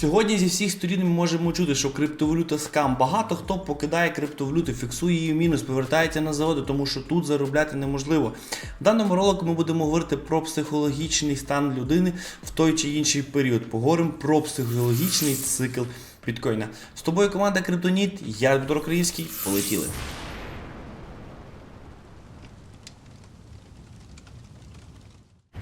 Сьогодні зі всіх сторін ми можемо чути, що криптовалюта скам. Багато хто покидає криптовалюту, фіксує її в мінус, повертається на заводи, тому що тут заробляти неможливо. В даному ролику ми будемо говорити про психологічний стан людини в той чи інший період. Поговоримо про психологічний цикл біткоїна. З тобою команда Криптоніт, я Дмитро Криївський. Полетіли.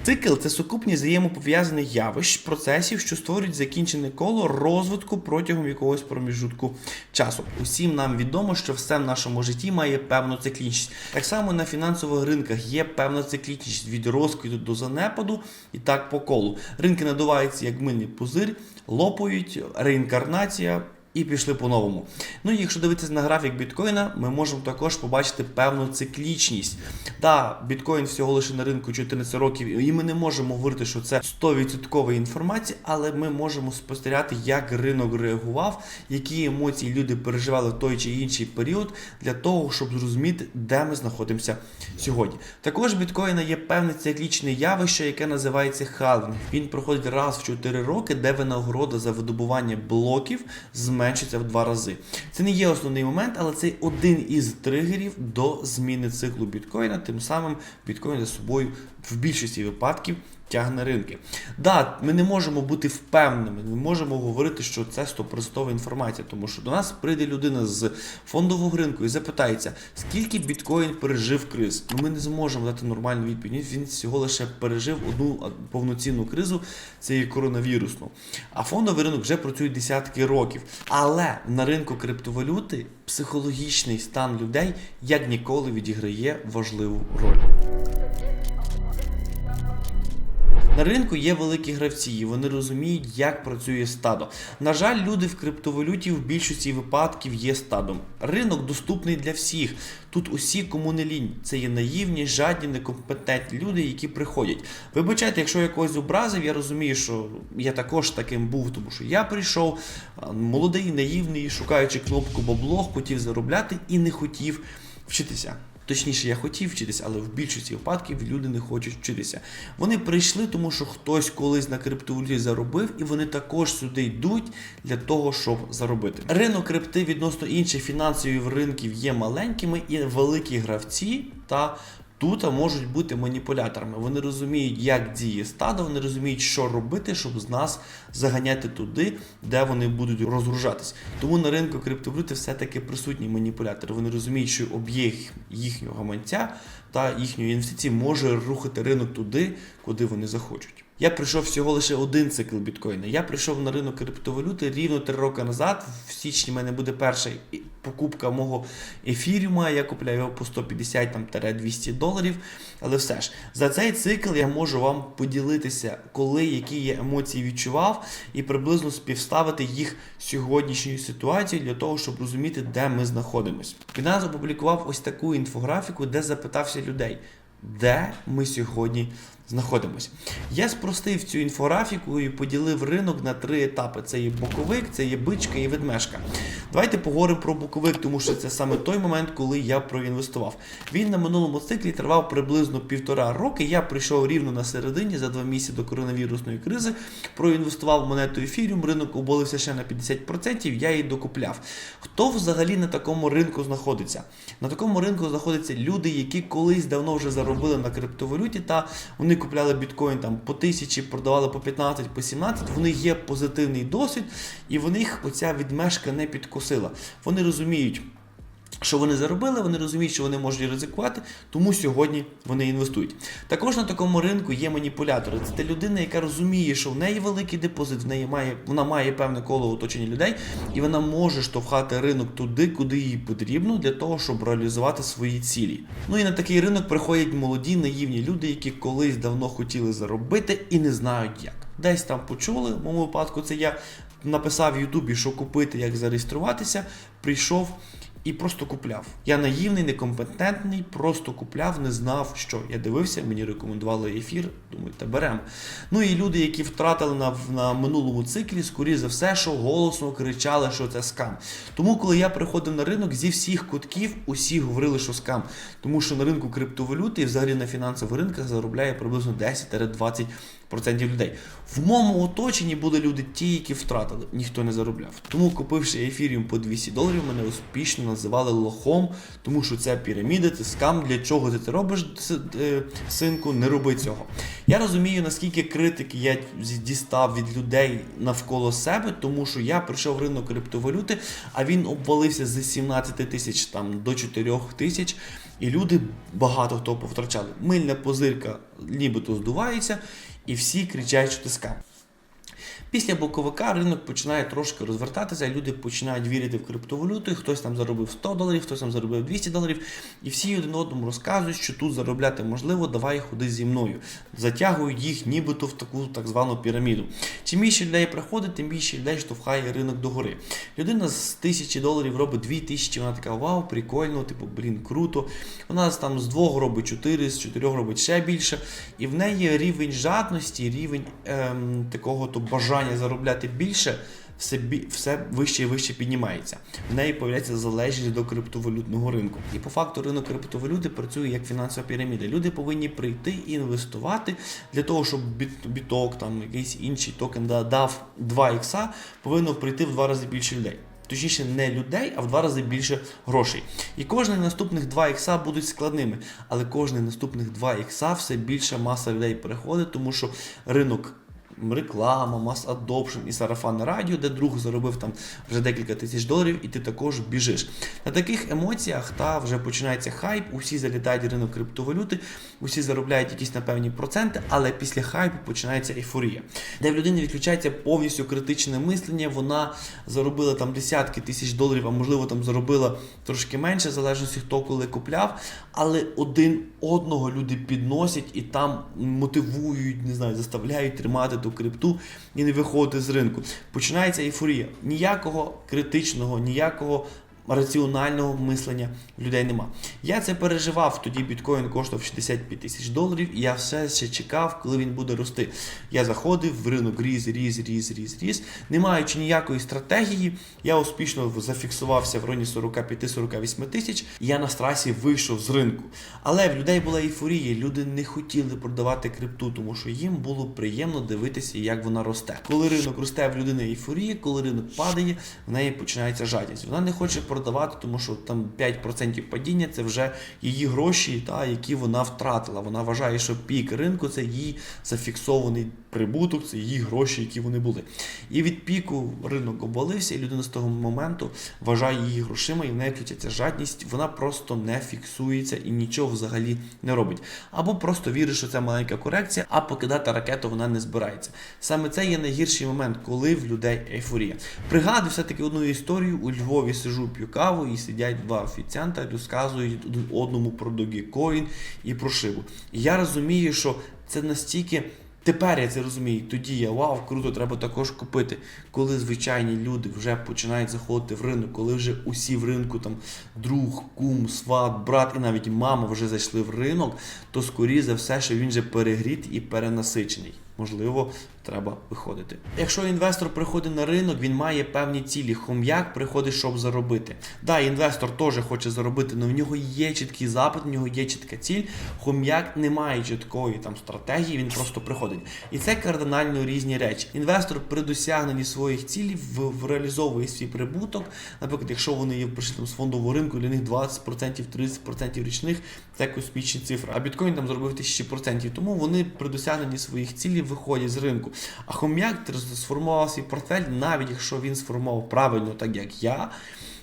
Цикл це сукупність взаємопов'язаних явищ, процесів, що створюють закінчене коло розвитку протягом якогось проміжутку часу. Усім нам відомо, що все в нашому житті має певну циклічність. Так само на фінансових ринках є певна циклічність від розквіту до занепаду і так по колу. Ринки надуваються як мильний пузир, лопають, реінкарнація. І пішли по-новому. Ну і якщо дивитися на графік біткоїна, ми можемо також побачити певну циклічність. Да, біткоін всього лише на ринку 14 років, і ми не можемо говорити, що це 100% інформація, але ми можемо спостерігати, як ринок реагував, які емоції люди переживали в той чи інший період для того, щоб зрозуміти, де ми знаходимося сьогодні. Також біткоїна є певне циклічне явище, яке називається халвінг. Він проходить раз в 4 роки, де винагорода за видобування блоків зменшиться в два рази. Це не є основний момент, але це один із тригерів до зміни циклу біткоїна. Тим самим біткоін за собою в більшості випадків тягне ринки. Да, ми не можемо бути впевненими, не можемо говорити, що це 100% інформація, тому що до нас прийде людина з фондового ринку і запитається, скільки біткоін пережив криз. Ну, ми не зможемо дати нормальну відповідь. Він всього лише пережив одну повноцінну кризу, це є коронавірусну. А фондовий ринок вже працює десятки років. Але на ринку криптовалюти психологічний стан людей як ніколи відіграє важливу роль. На ринку є великі гравці, і вони розуміють, як працює стадо. На жаль, люди в криптовалюті в більшості випадків є стадом. Ринок доступний для всіх. Тут усі, кому не лінь. Це є наївні, жадні, некомпетентні люди, які приходять. Вибачайте, якщо я когось образив, я розумію, що я також таким був, тому що я прийшов молодий, наївний, шукаючи кнопку бабло, хотів заробляти і не хотів вчитися. Точніше, я хотів вчитися, але в більшості випадків люди не хочуть вчитися. Вони прийшли, тому що хтось колись на криптовалюті заробив, і вони також сюди йдуть для того, щоб заробити. Ринок крипти відносно інших фінансових ринків є маленькими і великі гравці та. Тут можуть бути маніпуляторами. Вони розуміють, як діє стадо, вони розуміють, що робити, щоб з нас заганяти туди, де вони будуть розгружатись. Тому на ринку криптовалюти все-таки присутні маніпулятори. Вони розуміють, що об'єкт їхнього гаманця та їхньої інвестиції може рухати ринок туди, куди вони захочуть. Я прийшов всього лише один цикл біткоїна. Я прийшов на ринок криптовалюти рівно три роки назад. В січні в мене буде перша покупка мого ефіріума. Я купляю його по 150-200 доларів. Але все ж за цей цикл я можу вам поділитися, коли які я емоції відчував, і приблизно співставити їх сьогоднішньою ситуацією для того, щоб розуміти, де ми знаходимося. Binance опублікував ось таку інфографіку, де запитався людей. Де ми сьогодні? Я спростив цю інфографіку і поділив ринок на три етапи: це є боковик, це є бичка і ведмешка. Давайте поговоримо про боковик, тому що це саме той момент, коли я проінвестував. Він на минулому циклі тривав приблизно півтора роки. Я прийшов рівно на середині за два місяці до коронавірусної кризи. Проінвестував монету ефіріум, ринок оболився ще на 50%, я її докупляв. Хто взагалі на такому ринку знаходиться? На такому ринку знаходяться люди, які колись давно вже заробили на криптовалюті, та вони купляли біткоін там по тисячі, продавали по 15, по 17. Вони є позитивний досвід, і в них оця відмешка не підкосила. Вони розуміють. Що вони заробили, вони розуміють, що вони можуть ризикувати, тому сьогодні вони інвестують. Також на такому ринку є маніпулятори. Це та людина, яка розуміє, що в неї великий депозит, в неї має, вона має певне коло оточення людей, і вона може штовхати ринок туди, куди їй потрібно, для того, щоб реалізувати свої цілі. Ну і на такий ринок приходять молоді, наївні люди, які колись давно хотіли заробити і не знають як. Десь там почули, в моєму випадку це я написав в Ютубі, що купити, як зареєструватися, прийшов і просто купляв. Я наївний, некомпетентний, просто купляв, не знав, що. Я дивився, мені рекомендували ефір. Думаю, та беремо. Ну і люди, які втратили на, на минулому циклі, скоріше за все, що голосно кричали, що це скам. Тому, коли я приходив на ринок, зі всіх кутків усі говорили, що скам. Тому що на ринку криптовалюти і взагалі на фінансових ринках заробляє приблизно 10-20% людей. В моєму оточенні були люди ті, які втратили, ніхто не заробляв. Тому, купивши ефіріум по 200 доларів, мене успішно називали лохом, тому що це піраміда, це скам. Для чого ти це робиш, е, синку? Не роби цього. Я розумію, наскільки критики я дістав від людей навколо себе, тому що я прийшов в ринок криптовалюти, а він обвалився з 17 тисяч там до 4 тисяч. І люди багато хто повтрачали. Мильна позирка нібито здувається, і всі кричать, що ти скам. Після боковика ринок починає трошки розвертатися, люди починають вірити в криптовалюту, хтось там заробив 100 доларів, хтось там заробив 200 доларів, і всі один одному розказують, що тут заробляти можливо, давай ходи зі мною. Затягують їх нібито в таку так звану піраміду. Чим більше людей приходить, тим більше людей штовхає ринок догори. Людина з тисячі доларів робить 2000, вона така вау, прикольно, типу, блін, круто. Вона там з двох робить 4, з чотирьох робить ще більше. І в неї рівень жадності, рівень ем, такого то бажання заробляти більше. Все, все вище і вище піднімається. В неї появляється залежність до криптовалютного ринку. І по факту ринок криптовалюти працює як фінансова піраміда. Люди повинні прийти і інвестувати для того, щоб біток, там якийсь інший токен дав 2 ікса, повинно прийти в два рази більше людей. Точніше, не людей, а в два рази більше грошей. І кожний наступних 2 ікса будуть складними, але кожний наступних 2 ікса все більша маса людей переходить, тому що ринок реклама, мас адопшн і сарафанне радіо, де друг заробив там вже декілька тисяч доларів, і ти також біжиш. На таких емоціях та вже починається хайп, усі залітають ринок криптовалюти, усі заробляють якісь напевні проценти, але після хайпу починається ейфорія, де в людини відключається повністю критичне мислення. Вона заробила там десятки тисяч доларів, а можливо там заробила трошки менше, в залежності хто коли купляв. Але один одного люди підносять і там мотивують, не знаю, заставляють тримати ту крипту і не виходити з ринку. Починається ейфорія. Ніякого критичного, ніякого раціонального мислення в людей нема. Я це переживав. Тоді біткоін коштував 65 тисяч доларів, і я все ще чекав, коли він буде рости. Я заходив в ринок різ, різ, різ, різ, різ. Не маючи ніякої стратегії, я успішно зафіксувався в районі 45-48 тисяч. Я на страсі вийшов з ринку. Але в людей була ейфорія. Люди не хотіли продавати крипту, тому що їм було приємно дивитися, як вона росте. Коли ринок росте в людини ейфорія, коли ринок падає, в неї починається жадість. Вона не хоче продавати, тому що там 5% падіння це вже її гроші, та, які вона втратила. Вона вважає, що пік ринку це її зафіксований прибуток, це її гроші, які вони були. І від піку ринок обвалився, і людина з того моменту вважає її грошима, і в неї включається жадність, вона просто не фіксується і нічого взагалі не робить. Або просто вірить, що це маленька корекція, а покидати ракету вона не збирається. Саме це є найгірший момент, коли в людей ейфорія. Пригадую все-таки одну історію. У Львові сижу, п'ю каву і сидять два офіціанта, розказують один одному про Dogecoin і про шибу. І я розумію, що це настільки. Тепер я це розумію. Тоді я вау, круто, треба також купити. Коли звичайні люди вже починають заходити в ринок, коли вже усі в ринку, там друг, кум, сват, брат і навіть мама вже зайшли в ринок, то скоріше за все, що він вже перегріт і перенасичений. Можливо, треба виходити. Якщо інвестор приходить на ринок, він має певні цілі. Хом'як приходить, щоб заробити. Да, інвестор теж хоче заробити, але в нього є чіткий запит, в нього є чітка ціль. Хом'як не має чіткої там стратегії, він просто приходить. І це кардинально різні речі. Інвестор при досягненні своїх цілей в, реалізовує свій прибуток. Наприклад, якщо вони є прийшли там з фондового ринку, для них 20%, 30% річних це космічні цифри. А біткоін там зробив 1000%. Тому вони при досягненні своїх цілей виходять з ринку. А хом'як сформував свій портфель, навіть якщо він сформував правильно, так як я.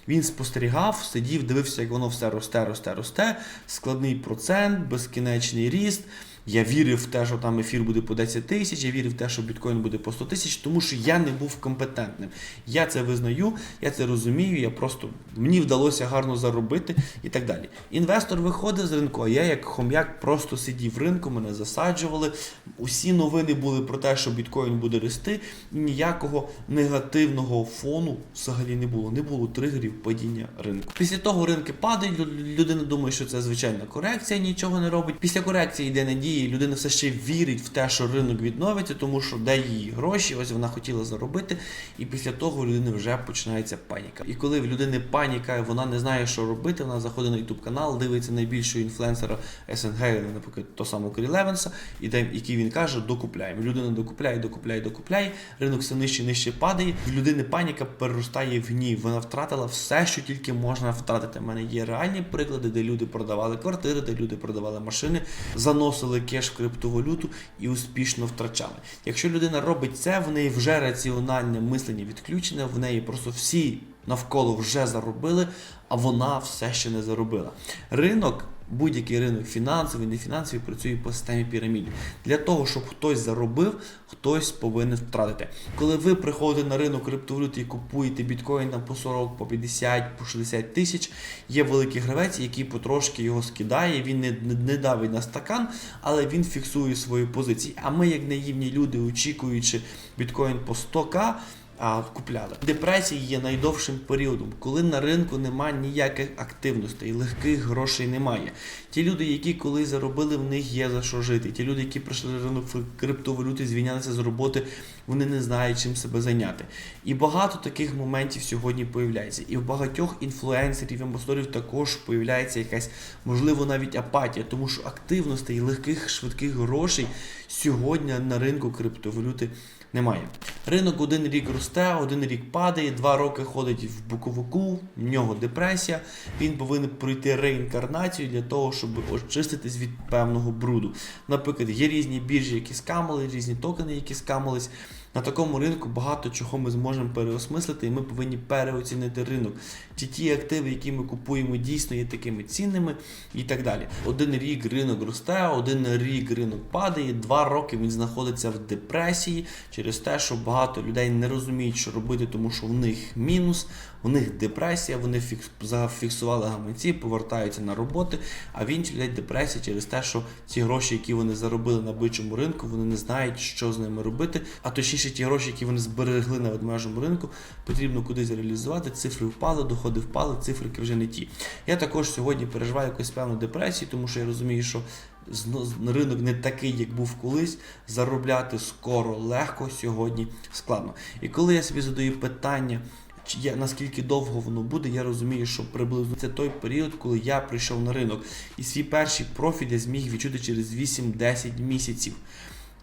Він спостерігав, сидів, дивився, як воно все росте, росте, росте, складний процент, безкінечний ріст. Я вірив в те, що там ефір буде по 10 тисяч, я вірив в те, що біткоін буде по 100 тисяч, тому що я не був компетентним. Я це визнаю, я це розумію. Я просто мені вдалося гарно заробити і так далі. Інвестор виходив з ринку, а я як хом'як просто сидів в ринку, мене засаджували. Усі новини були про те, що біткоін буде рости, ніякого негативного фону взагалі не було. Не було тригерів падіння ринку. Після того ринки падають. Людина думає, що це звичайна корекція, нічого не робить. Після корекції йде надія, людина все ще вірить в те, що ринок відновиться, тому що де її гроші, ось вона хотіла заробити. І після того у людини вже починається паніка. І коли в людини паніка, вона не знає, що робити, вона заходить на YouTube канал, дивиться найбільшого інфлюенсера СНГ, наприклад, того самого Крі Левенса, і де, який він каже, докупляємо. Людина докупляє, докупляє, докупляє, ринок все нижче, нижче падає. В людини паніка переростає в гнів. Вона втратила все, що тільки можна втратити. У мене є реальні приклади, де люди продавали квартири, де люди продавали машини, заносили кеш в криптовалюту і успішно втрачали. Якщо людина робить це, в неї вже раціональне мислення відключене, в неї просто всі навколо вже заробили, а вона все ще не заробила. Ринок. Будь-який ринок фінансовий, не фінансовий, працює по системі піраміди. Для того, щоб хтось заробив, хтось повинен втратити. Коли ви приходите на ринок криптовалюти і купуєте біткоін там по 40, по 50, по 60 тисяч, є великий гравець, який потрошки його скидає, він не, не, не давить на стакан, але він фіксує свої позиції. А ми, як наївні люди, очікуючи біткоін по 100к, а купляли. Депресія є найдовшим періодом, коли на ринку немає ніяких активностей, легких грошей немає. Ті люди, які колись заробили, в них є за що жити. Ті люди, які прийшли на ринок криптовалюти, звільнялися з роботи, вони не знають, чим себе зайняти. І багато таких моментів сьогодні появляється. І в багатьох інфлюенсерів, амбасадорів також появляється якась, можливо, навіть апатія, тому що активностей, легких, швидких грошей сьогодні на ринку криптовалюти немає. Ринок один рік росте, один рік падає, два роки ходить в боковику, в нього депресія. Він повинен пройти реінкарнацію для того, щоб очиститись від певного бруду. Наприклад, є різні біржі, які скамали, різні токени, які скамались. На такому ринку багато чого ми зможемо переосмислити, і ми повинні переоцінити ринок. Чи ті активи, які ми купуємо, дійсно є такими цінними і так далі. Один рік ринок росте, один рік ринок падає, два роки він знаходиться в депресії через те, що багато людей не розуміють, що робити, тому що в них мінус, в них депресія, вони фікс, зафіксували гаманці, повертаються на роботи, а в інших людей депресія через те, що ці гроші, які вони заробили на бичому ринку, вони не знають, що з ними робити. А точніше, ті гроші, які вони зберегли на ведмежому ринку, потрібно кудись реалізувати. Цифри впали, доходи впали, цифрики вже не ті. Я також сьогодні переживаю якусь певну депресію, тому що я розумію, що ринок не такий, як був колись. Заробляти скоро, легко сьогодні складно. І коли я собі задаю питання. Я наскільки довго воно буде, я розумію, що приблизно це той період, коли я прийшов на ринок, і свій перший профіль я зміг відчути через 8-10 місяців.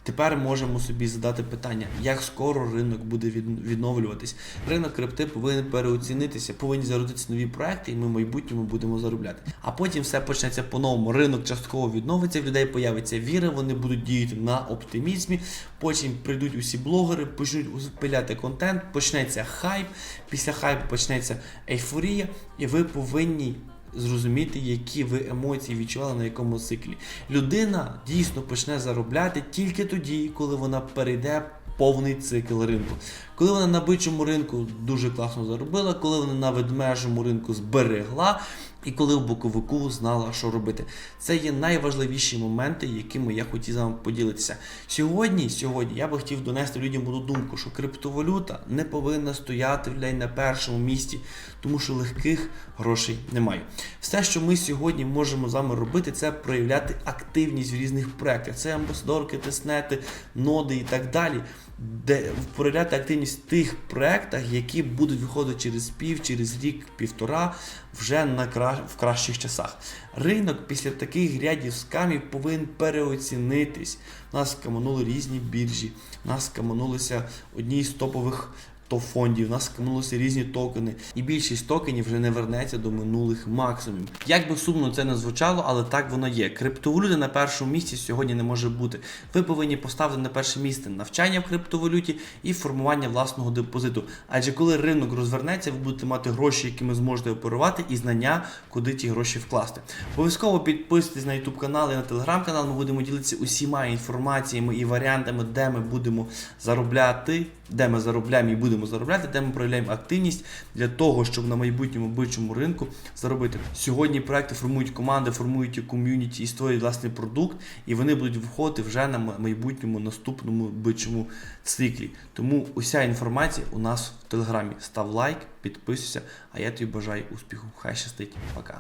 Тепер можемо собі задати питання, як скоро ринок буде від- відновлюватись. Ринок крипти повинен переоцінитися, повинні зародитися нові проекти, і ми в майбутньому будемо заробляти. А потім все почнеться по-новому. Ринок частково відновиться, в людей появиться віра, вони будуть діяти на оптимізмі. Потім прийдуть усі блогери, почнуть пиляти контент, почнеться хайп. Після хайпу почнеться ейфорія, і ви повинні зрозуміти, які ви емоції відчували на якому циклі. Людина дійсно почне заробляти тільки тоді, коли вона перейде повний цикл ринку. Коли вона на бичому ринку дуже класно заробила, коли вона на ведмежому ринку зберегла. І коли в боковику знала, що робити, це є найважливіші моменти, якими я хотів з вами поділитися. Сьогодні, сьогодні я би хотів донести людям одну думку, що криптовалюта не повинна стояти блядь, на першому місці, тому що легких грошей немає. Все, що ми сьогодні можемо з вами робити, це проявляти активність в різних проєктах. Це амбасадорки, теснети, ноди і так далі. Де проявляти активність в тих проєктах, які будуть виходити через пів, через рік, півтора, вже на кра... в кращих часах. Ринок після таких рядів скамів повинен переоцінитись. Нас скаманули різні біржі, нас скаманулися одні з топових то фондів, у нас скинулися різні токени, і більшість токенів вже не вернеться до минулих максимумів. Як би сумно це не звучало, але так воно є. Криптовалюта на першому місці сьогодні не може бути. Ви повинні поставити на перше місце навчання в криптовалюті і формування власного депозиту. Адже коли ринок розвернеться, ви будете мати гроші, якими зможете оперувати, і знання, куди ті гроші вкласти. Обов'язково підписуйтесь на YouTube канал і на телеграм канал. Ми будемо ділитися усіма інформаціями і варіантами, де ми будемо заробляти, де ми заробляємо і будемо заробляти, де ми проявляємо активність для того, щоб на майбутньому бичому ринку заробити. Сьогодні проекти формують команди, формують ком'юніті і створюють власний продукт, і вони будуть виходити вже на майбутньому наступному бичому циклі. Тому уся інформація у нас в телеграмі. Став лайк, підписуйся, а я тобі бажаю успіху. Хай щастить. Пока.